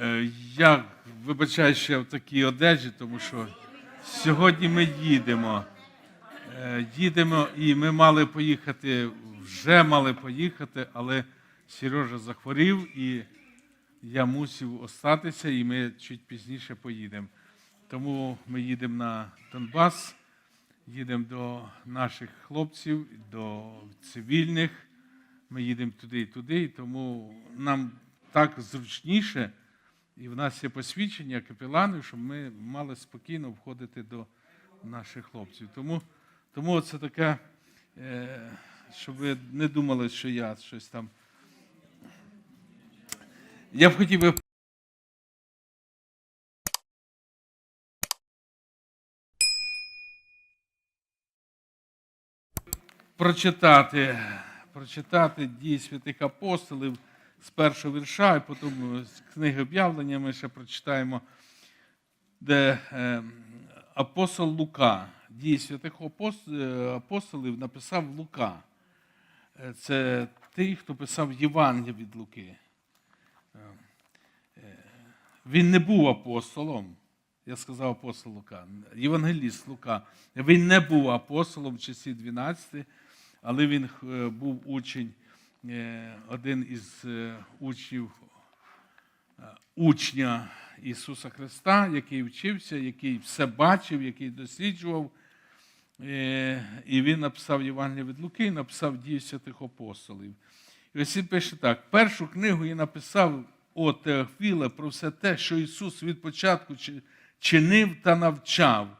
Е, Я вибачаю ще в такій одежі, тому що сьогодні ми їдемо. Е, Їдемо і ми мали поїхати, вже мали поїхати, але Сережа захворів і я мусив остатися, і ми чуть пізніше поїдемо. Тому ми їдемо на Донбас, їдемо до наших хлопців, до цивільних. Ми їдемо туди і туди, і тому нам так зручніше, і в нас є посвідчення капеланів, щоб ми мали спокійно входити до наших хлопців. Тому, тому це таке, е, щоб ви не думали, що я щось там. Я б хотів би прочитати, прочитати дії святих апостолів з першого вірша, і потім з книги об'явлення ми ще прочитаємо, де е, апостол Лука, дії святих е, апостолів написав Лука. Е, Це той, хто писав Євангелія від Луки. Е, е, Він не був апостолом. Я сказав апостол Лука, Євангеліст Лука. Він не був апостолом в часі 12, але він е, був учень, е, один із е, учнів, е, учня Ісуса Христа, який вчився, який все бачив, який досліджував. Е, І він написав Євангелія від Луки, і написав дії святих апостолів. І ось він пише так: першу книгу я написав о Теофіле про все те, що Ісус від початку чинив та навчав,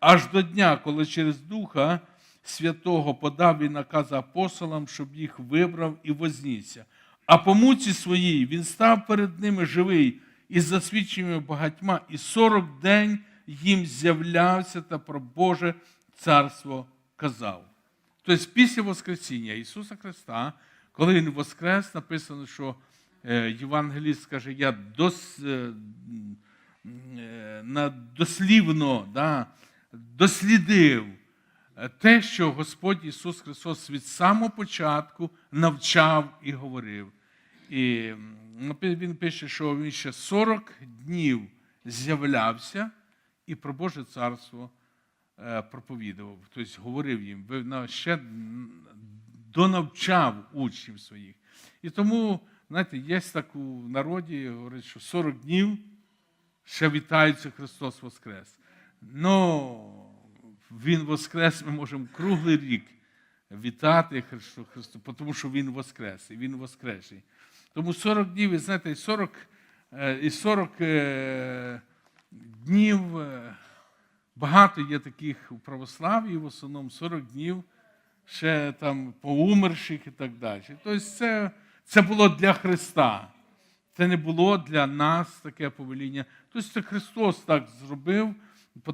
аж до дня, коли через Духа Святого подав він наказ апостолам, щоб їх вибрав і вознісся. А по муці своїй він став перед ними живий і засвідченнями багатьма, і сорок день їм з'являвся та про Боже царство казав. Тобто після Воскресіння Ісуса Христа, коли Він воскрес, написано, що е, Євангеліст каже, я дос, е, е, дослівно да, дослідив те, що Господь Ісус Христос від самого початку навчав і говорив. І він пише, що він ще 40 днів з'являвся і про Боже царство е, проповідував, тобто говорив їм, ще донавчав учнів своїх. І тому, знаєте, є так у народі, говорить, що 40 днів ще вітається Христос Воскрес. Ну, Він Воскрес, ми можемо круглий рік вітати Христу Христу, тому що Він Воскрес, і Він Воскресий. Тому 40 днів, і знаєте, і 40, е, і 40 е, днів е, багато є таких у православ'ї, в основному 40 днів ще там поумерших і так далі. Тобто це, це було для Христа. Це не було для нас таке повеління. Тобто це Христос так зробив,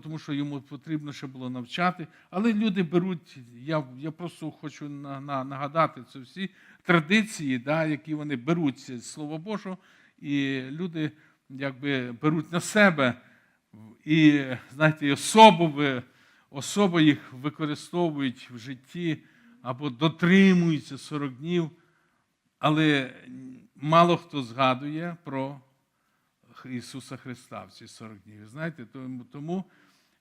тому що йому потрібно ще було навчати. Але люди беруть, я, я просто хочу на, на, нагадати це всі традиції, да, які вони беруть з Слова Божого, і люди якби беруть на себе і, знаєте, і особо, їх використовують в житті або дотримуються 40 днів. Але мало хто згадує про Ісуса Христа в ці 40 днів. Знаєте, тому, тому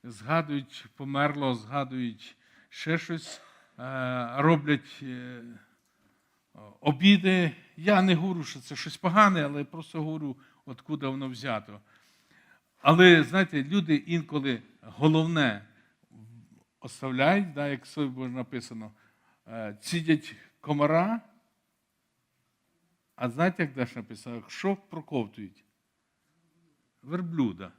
згадують померло, згадують ще щось, е, роблять е, обіди. Я не говорю, що це щось погане, але просто говорю, откуда воно взято. Але знаєте, люди інколи головне оставляють, да, як Боже написано, е, цідять комара. А знаєте, як далі написано? Що проковтують? Верблюда.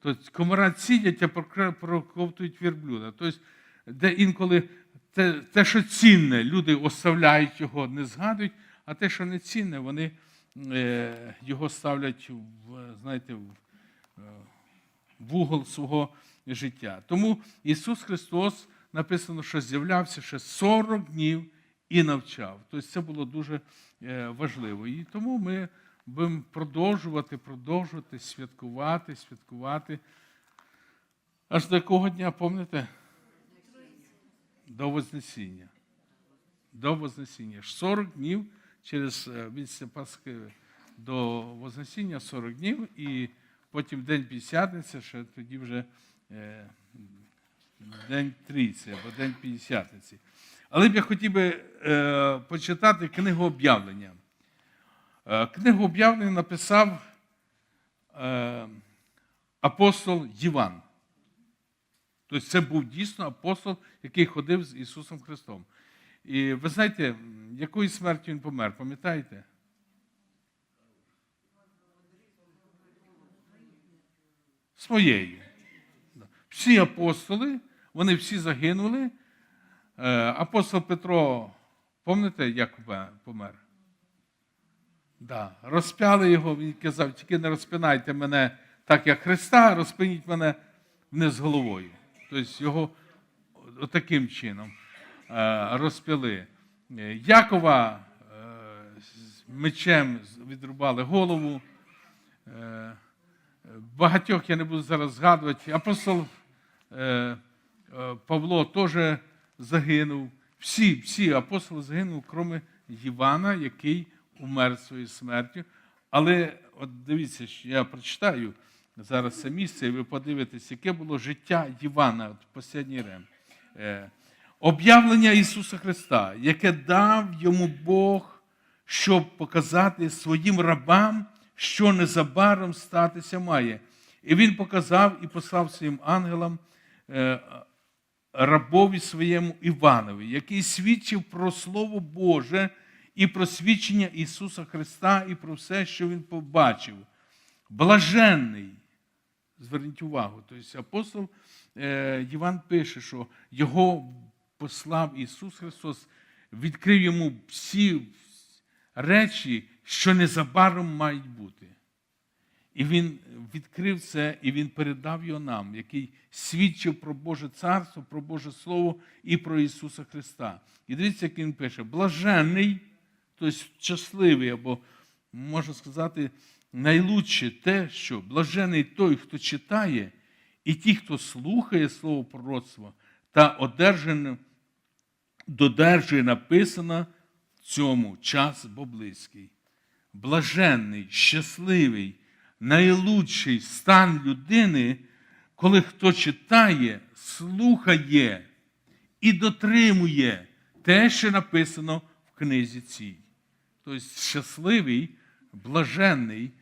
Тобто комара цідять, а проковтують верблюда. Тобто, де інколи те, те, що цінне, люди оставляють його, не згадують, а те, що не цінне, вони е, його ставлять в, знаєте, в, е, в угол свого життя. Тому Ісус Христос написано, що з'являвся ще 40 днів і навчав. Тобто це було дуже е, важливо. І тому ми будемо продовжувати, продовжувати святкувати, святкувати. Аж до якого дня, пам'ятаєте? До Вознесіння. До Вознесіння. Ж 40 днів через е, після Пасхи до Вознесіння 40 днів, і потім День П'ятдесятниці, ще тоді вже е, День Трійці або День П'ятдесятниці. Але б я хотів би е, почитати книгу об'явлення. Е, книгу об'явлення написав е, апостол Єван. Тобто це був дійсно апостол, який ходив з Ісусом Христом. І ви знаєте, якою смертю він помер, пам'ятаєте? Своєю. Всі апостоли, вони всі загинули. Е, Апостол Петро, пам'ятаєте, як помер? Да. Розпяли його, він казав, тільки не розпинайте мене так, як Христа, розпиніть мене вниз головою. Тобто його таким чином е, розпяли. Е, Якова е, мечем відрубали голову. Е, Багатьох я не буду зараз згадувати. Апостол Павло теж загинув. Всі, всі апостоли загинули, крім Івана, який умер своєю смертю. Але от дивіться, що я прочитаю зараз це місце, і ви подивитесь, яке було життя Івана, от останній рем. Е, Об'явлення Ісуса Христа, яке дав йому Бог, щоб показати своїм рабам, що незабаром статися має. І він показав і послав своїм ангелам е, рабові своєму Іванові, який свідчив про Слово Боже і про свідчення Ісуса Христа, і про все, що Він побачив. Блаженний, зверніть увагу, тобто апостол е, Іван пише, що його послав Ісус Христос, відкрив йому всі речі, що незабаром мають бути. І він відкрив це, і він передав його нам, який свідчив про Боже Царство, про Боже Слово і про Ісуса Христа. І дивіться, як він пише: блаженний, тобто щасливий, або, можна сказати, найлучше те, що блажений той, хто читає, і ті, хто слухає Слово пророцтва та одержане, додержує написано цьому час бо близький. Блаженний, щасливий, найлучший стан людини, коли хто читає, слухає і дотримує те, що написано книзі цій. Тобто щасливий, блаженний,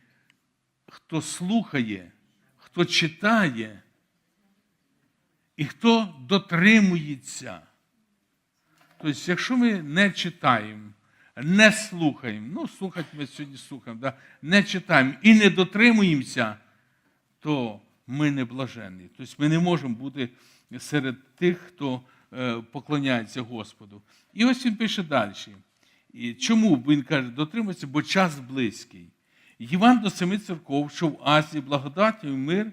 хто слухає, хто читає і хто дотримується. Тобто, якщо ми не читаємо, не слухаємо, ну, слухати ми сьогодні слухаємо, да? не читаємо і не дотримуємося, то ми не блаженні. Тобто ми не можемо бути серед тих, хто поклоняється Господу. І ось він пише далі. Чому він каже, дотримується, бо час близький. Єван до семи церков, що в Азії, благодаті і мир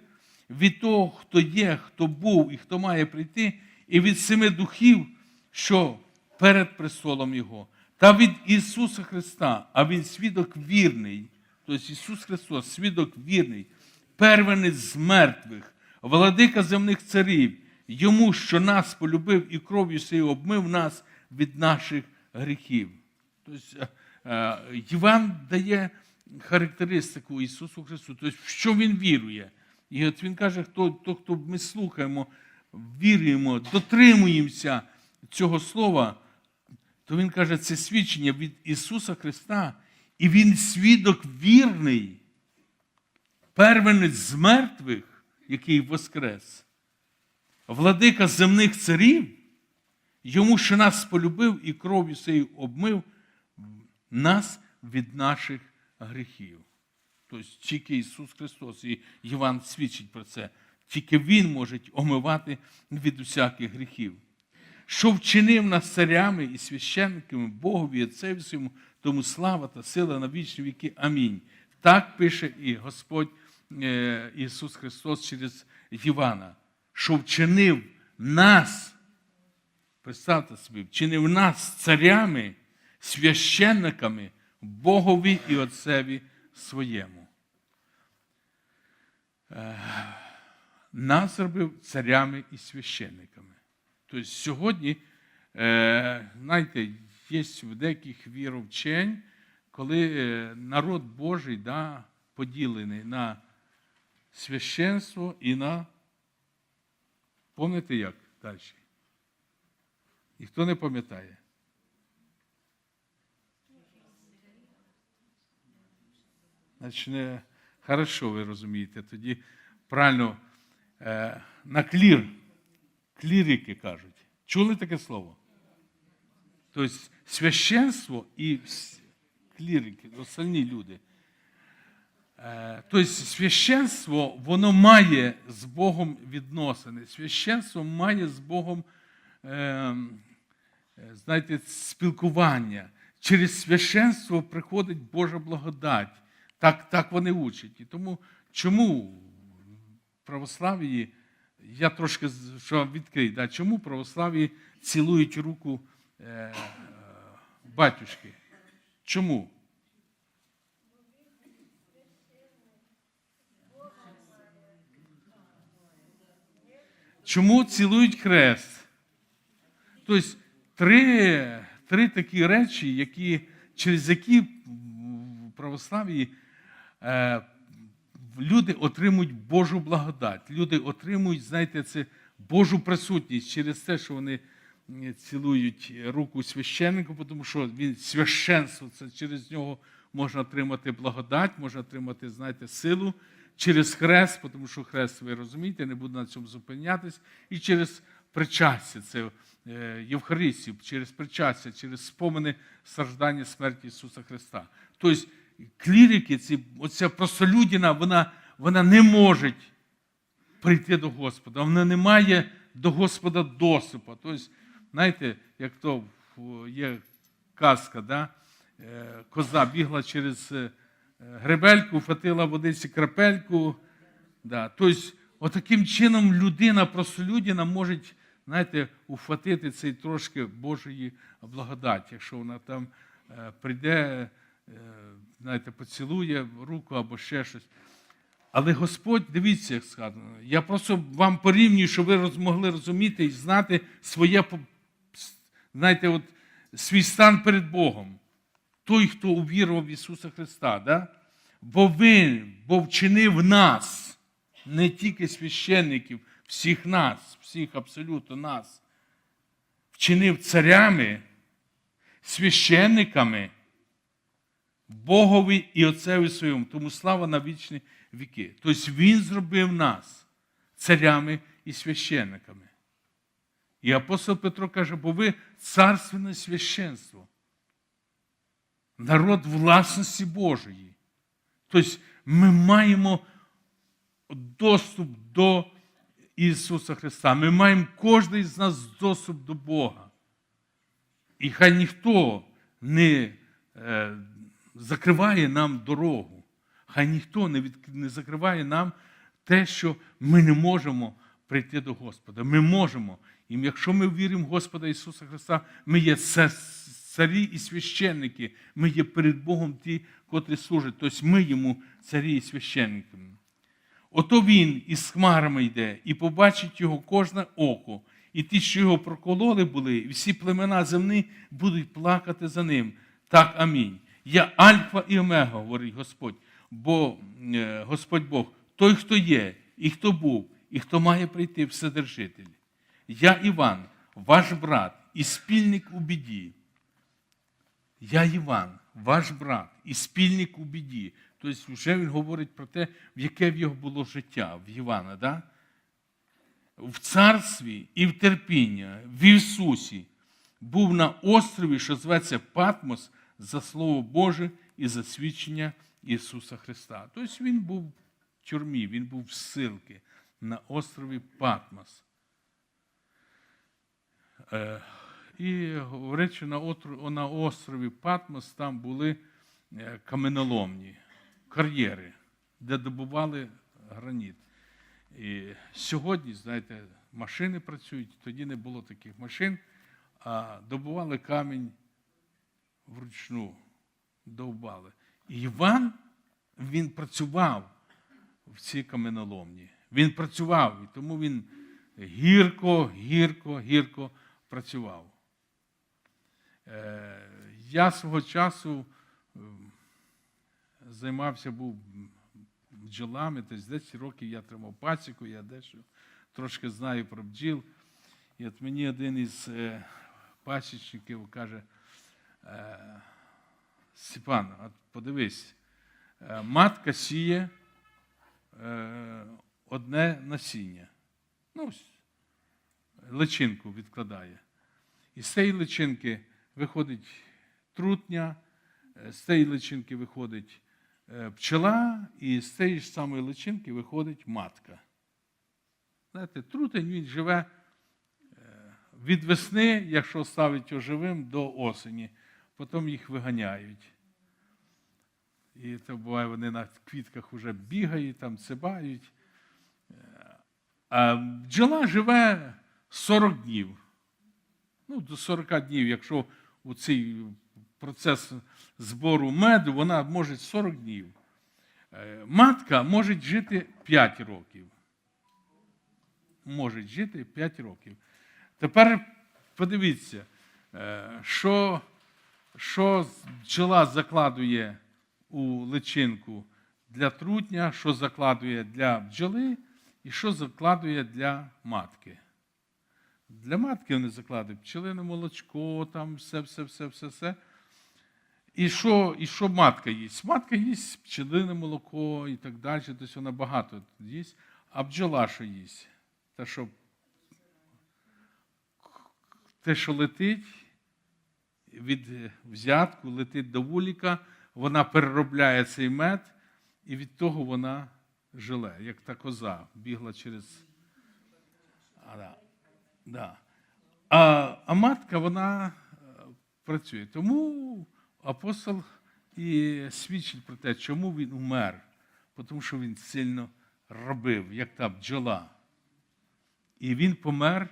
від того, хто є, хто був і хто має прийти, і від семи духів, що перед престолом Його, та від Ісуса Христа, а Він свідок вірний, тобто Ісус Христос, свідок вірний, первенець з мертвих, владика земних царів, Йому, що нас полюбив і кров'ю своєю обмив нас від наших гріхів. Тобто Іван дає характеристику Ісусу Христу, тобто в що Він вірує. І от він каже, хто, то, хто ми слухаємо, віруємо, дотримуємося цього слова, то він каже, це свідчення від Ісуса Христа, і Він свідок вірний, первенець з мертвих, який воскрес, владика земних царів, йому, що нас полюбив і кров'ю своєю обмив нас від наших гріхів. Тобто тільки Ісус Христос, і Іван свідчить про це, тільки Він може омивати від усяких гріхів. Що вчинив нас царями і священниками Богові і Отцеві тому слава та сила на вічні віки. Амінь. Так пише і Господь е, Ісус Христос через Івана, що вчинив нас, представте собі, вчинив нас царями, священниками Богові і Отцеві своєму. Е, Нас зробив царями і священниками. Тобто сьогодні, е, знаєте, є в деяких віровчень, коли е, народ Божий да, поділений на священство і на. Пам'ятаєте як далі? І хто не пам'ятає? Значить, хорошо ви розумієте. Тоді правильно е, на клір, клірики кажуть. Чули таке слово? Тобто священство і клірики, остальні люди. Е, Тобто священство, воно має з Богом відносини. Священство має з Богом, е, е, знаєте, спілкування. Через священство приходить Божа благодать. Так, так вони учать. І тому чому православії, я трошки що відкрию, да, чому православії цілують руку е, батюшки? Чому? Чому цілують хрест? Тобто три, три такі речі, які, через які в православії е, люди отримують Божу благодать. Люди отримують, знаєте, це Божу присутність через те, що вони цілують руку священнику, тому що він священство, це через нього можна отримати благодать, можна отримати, знаєте, силу через хрест, тому що хрест, ви розумієте, не буду на цьому зупинятись, і через причастя, це е, Євхаристію, через причастя, через спомини страждання смерті Ісуса Христа. Тобто клірики, ці, оця простолюдина, вона, вона не може прийти до Господа, вона не має до Господа доступу. Тобто, знаєте, як то є казка, да? Е, коза бігла через е, гребельку, хватила водиці крапельку. Да. Тобто, отаким чином людина, простолюдина може, знаєте, ухватити цей трошки Божої благодаті, якщо вона там е, прийде, знаєте, поцілує руку або ще щось. Але Господь, дивіться, як сказано, я просто вам порівнюю, щоб ви могли розуміти і знати своє, знаєте, от, свій стан перед Богом. Той, хто увірував в Ісуса Христа, да? бо Він, бо вчинив нас, не тільки священників, всіх нас, всіх абсолютно нас, вчинив царями, священниками, Богові і Отцеві своєму, тому слава на вічні віки. Тобто Він зробив нас царями і священниками. І апостол Петро каже, бо ви царственне священство, народ власності Божої. Тобто ми маємо доступ до Ісуса Христа. Ми маємо кожен з нас доступ до Бога. І хай ніхто не е, закриває нам дорогу. Хай ніхто не, від, не закриває нам те, що ми не можемо прийти до Господа. Ми можемо. І якщо ми віримо в Господа Ісуса Христа, ми є це- царі і священники. Ми є перед Богом ті, котрі служать. Тобто ми йому царі і священники. Ото він із хмарами йде, і побачить його кожне око, і ті, що його прокололи були, і всі племена земні будуть плакати за ним. Так, амінь. Я Альфа і Омега, говорить Господь, бо е, Господь Бог, той, хто є, і хто був, і хто має прийти Вседержитель. Я Іван, ваш брат і спільник у біді. Я Іван, ваш брат і спільник у біді. Тобто, вже він говорить про те, в яке в його було життя, в Івана. Да? В царстві і в терпіння, в Ісусі, був на острові, що зветься Патмос, за Слово Боже і за свідчення Ісуса Христа. Тобто він був в тюрмі, він був в ссилки на острові Патмос. І говорять, що на отр- на острові Патмос там були е, каменоломні, кар'єри, де добували граніт. І сьогодні, знаєте, машини працюють, тоді не було таких машин, а добували камінь вручну, довбали. І Іван, він працював в цій каменоломні. Він працював, і тому він гірко, гірко, гірко працював. Е, Я свого часу е, займався, був бджолами, тобто 10 років я тримав пасіку, я дещо трошки знаю про бджіл. І от мені один із е, пасічників каже, Степан, от подивись, матка сіє одне насіння. Ну, личинку відкладає. І з цієї личинки виходить трутня, е, з цієї личинки виходить е, пчела, і з цієї ж самої личинки виходить матка. Знаєте, трутень він живе е, від весни, якщо ставить його живим, до осені. Потім їх виганяють. І то буває, вони на квітках вже бігають, там цибають. А бджола живе 40 днів. Ну, до 40 днів, якщо у цей процес збору меду, вона може 40 днів. Е, Матка може жити 5 років. Може жити 5 років. Тепер подивіться, е, що, що бджола закладує у личинку для трутня, що закладує для бджоли і що закладує для матки. Для матки вони закладають пчелине молочко, там все, все, все, все, все. І що, і що матка їсть? Матка їсть пчелине молоко і так далі, тобто вона багато їсть. А бджола що їсть? Те, що, те, що летить від взятку, летить до вуліка, вона переробляє цей мед, і від того вона жиле, як та коза, бігла через. А, да. Да. А, а матка, вона е, працює. Тому апостол і свідчить про те, чому він умер. Тому що він сильно робив, як та бджола. І він помер.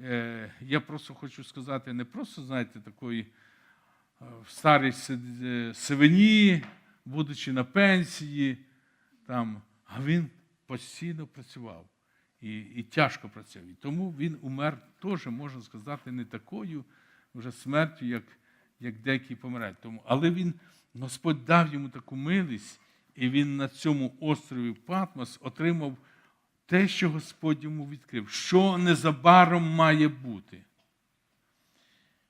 е, Я просто хочу сказати, не просто, знаєте, такої е, в старій си- сивині, будучи на пенсії, там, а він постійно працював і, і тяжко працював. І тому він умер теж, можна сказати, не такою вже смертю, як, як деякі помирають. Тому, але він, Господь дав йому таку милість, і він на цьому острові Патмос отримав те, що Господь йому відкрив, що незабаром має бути.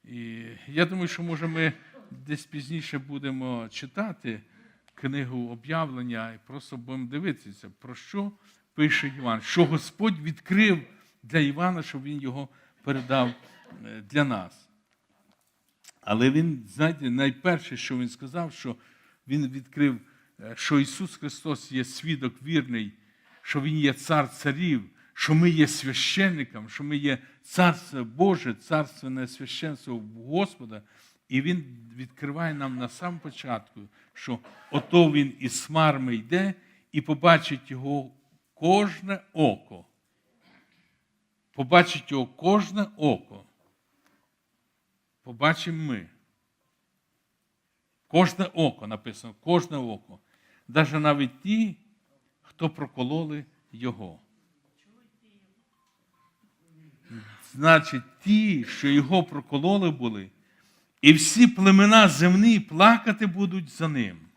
І я думаю, що може ми десь пізніше будемо читати книгу об'явлення і просто будемо дивитися, про що пише Іван, що Господь відкрив для Івана, щоб він його передав е, для нас. Але він, знаєте, найперше, що він сказав, що він відкрив, е, що Ісус Христос є свідок вірний, що Він є цар царів, що ми є священником, що ми є царство Боже, царственне священство Господа. І Він відкриває нам на самому початку, що ото Він із смарми йде і побачить його кожне око. Побачить його кожне око. Побачимо ми. Кожне око написано, кожне око. Навіть навіть ті, хто прокололи його. Значить, ті, що його прокололи були, і всі племена земні плакати будуть за ним.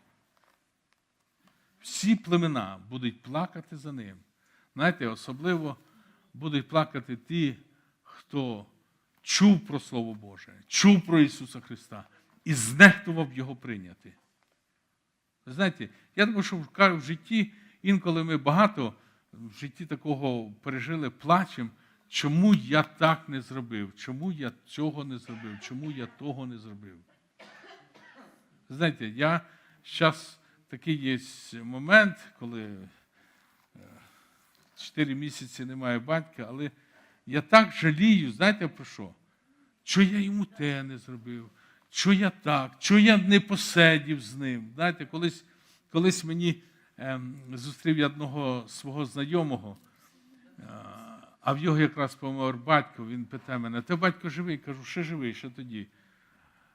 Всі племена будуть плакати за ним. Знаєте, особливо будуть плакати ті, хто чув про Слово Боже, чув про Ісуса Христа і знехтував Його прийняти. Ви Знаєте, я думаю, що в житті інколи ми багато в житті такого пережили, плачем, чому я так не зробив, чому я цього не зробив, чому я того не зробив. Знаєте, я зараз такий є момент, коли 4 місяці немає батька, але я так жалію, знаєте про що? Що я йому те не зробив, що я так, що я не посидів з ним. Знаєте, колись, колись мені ем, зустрів я одного свого знайомого, е, а в його якраз помер батько, він питає мене, ти батько живий? Кажу, ще живий, що тоді?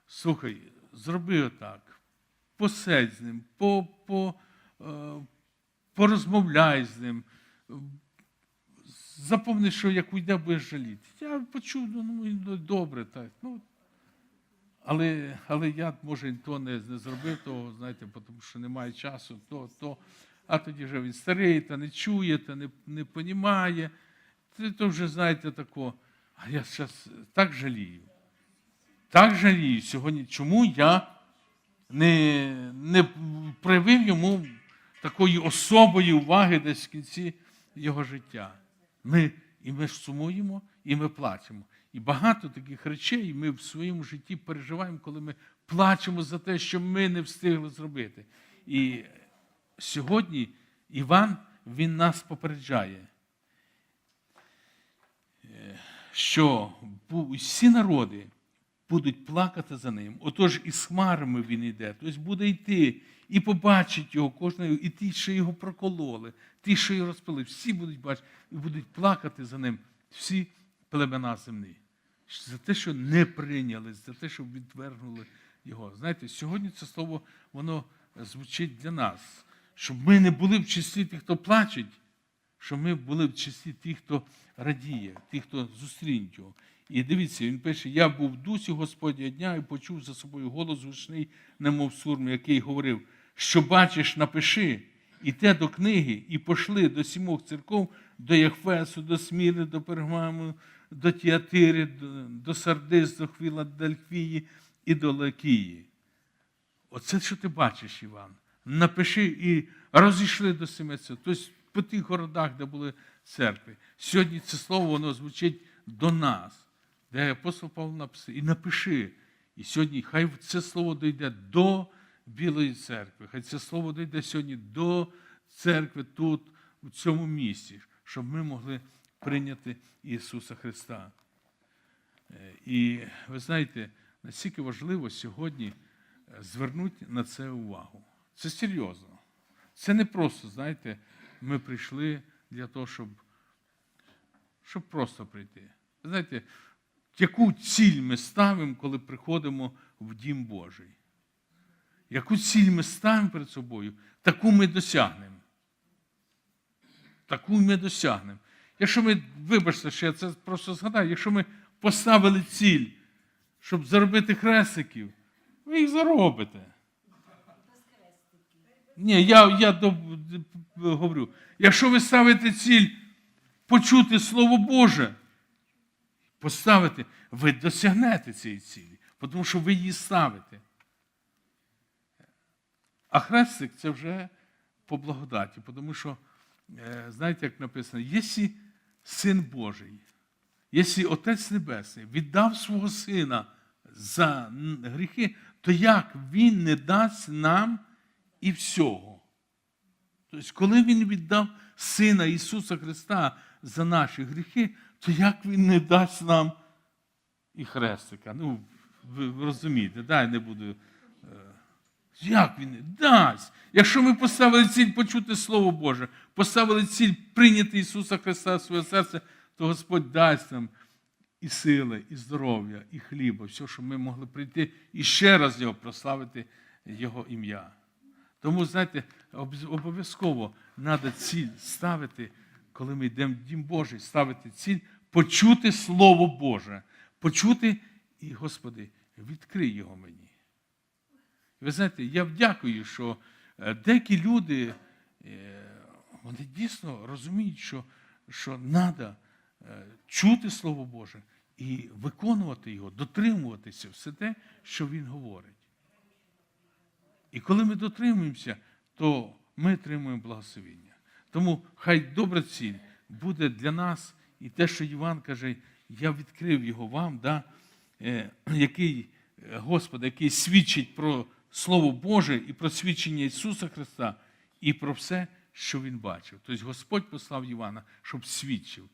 Слухай, зроби отак, посидь з ним, по, по, е, порозмовляй з ним. Запомни, що як уйде, будеш жаліти. Я почув, ну, ну добре, так. Ну, Але, але я, може, то не, не зробив того, знаєте, тому що немає часу, то, то. А тоді вже він старий, та не чує, та не, не понімає. Це то вже, знаєте, тако. А я зараз так жалію. Так жалію сьогодні, чому я не, не проявив йому такої особої уваги десь в кінці його життя. Ми, і ми сумуємо, і ми плачемо. І багато таких речей ми в своєму житті переживаємо, коли ми плачемо за те, що ми не встигли зробити. І сьогодні Іван він нас попереджає, е, що всі народи будуть плакати за ним. Отож, із хмарами він йде, тобто буде йти і побачить його кожного, і ті, що його прокололи, ті, що його розпили, всі будуть бачити і будуть плакати за ним всі племена земні. За те, що не прийняли, за те, що відвергнули його. Знаєте, сьогодні це слово воно звучить для нас, щоб ми не були в числі тих, хто плачуть, щоб ми були в числі тих, хто радіє, тих, хто зустрінуть його. І дивіться, він пише: я був в дусі Господня дня і почув за собою голос гучний, немов сурм, який говорив, що бачиш, напиши, і те до книги, і пошли до сімох церков, до Єхфесу, до Сміри, до Пергаму, до Тіатири, до, Сардис, до Хвіладельфії і до Лакії. Оце, що ти бачиш, Іван. Напиши і розійшли до семи. Тобто по тих городах, де були церкви. Сьогодні це слово воно звучить до нас, де апостол Павло написав, і напиши. І сьогодні хай це слово дійде до Білої церкви. Хай це слово дійде сьогодні до церкви тут, у цьому місці, щоб ми могли прийняти Ісуса Христа. Е, І ви знаєте, наскільки важливо сьогодні е, звернути на це увагу. Це серйозно. Це не просто, знаєте, ми прийшли для того, щоб, щоб просто прийти. Знаєте, яку ціль ми ставимо, коли приходимо в Дім Божий? Яку ціль ми ставимо перед собою, таку ми досягнемо. Таку ми досягнемо. Якщо ми, вибачте, що я це просто згадаю, якщо ми поставили ціль, щоб заробити хрестиків, ви їх заробите. Ні, я, я до, говорю, якщо ви ставите ціль почути Слово Боже, поставити, ви досягнете цієї цілі, тому що ви її ставите. А хрестик це вже по благодаті, тому що, е, знаєте, як написано, якщо Син Божий, якщо Отець Небесний віддав свого Сина за гріхи, то як Він не дасть нам і всього? Тобто, коли Він віддав Сина Ісуса Христа за наші гріхи, то як Він не дасть нам і хрестика? Ну, ви розумієте, да, я не буду. Як він не дасть? Якщо ми поставили ціль почути Слово Боже, поставили ціль прийняти Ісуса Христа в своє серце, то Господь дасть нам і сили, і здоров'я, і хліба, все, щоб ми могли прийти і ще раз Його прославити Його ім'я. Тому, знаєте, обов'язково треба ціль ставити, коли ми йдемо в Дім Божий, ставити ціль, почути Слово Боже, почути і, Господи, відкрий його мені. Ви знаєте, я дякую, що е, деякі люди е, вони дійсно розуміють, що що треба чути Слово Боже і виконувати його, дотримуватися все те, що Він говорить. І коли ми дотримуємося, то ми отримуємо благословення. Тому хай добра ціль буде для нас і те, що Іван каже, я відкрив його вам, да, е, який, е, Господи, який свідчить про Слово Боже і про свідчення Ісуса Христа, і про все, що Він бачив. Тобто Господь послав Івана, щоб свідчив,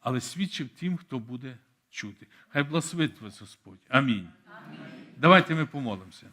але свідчив тим, хто буде чути. Хай благословить вас Господь. Амінь. Давайте ми помолимося.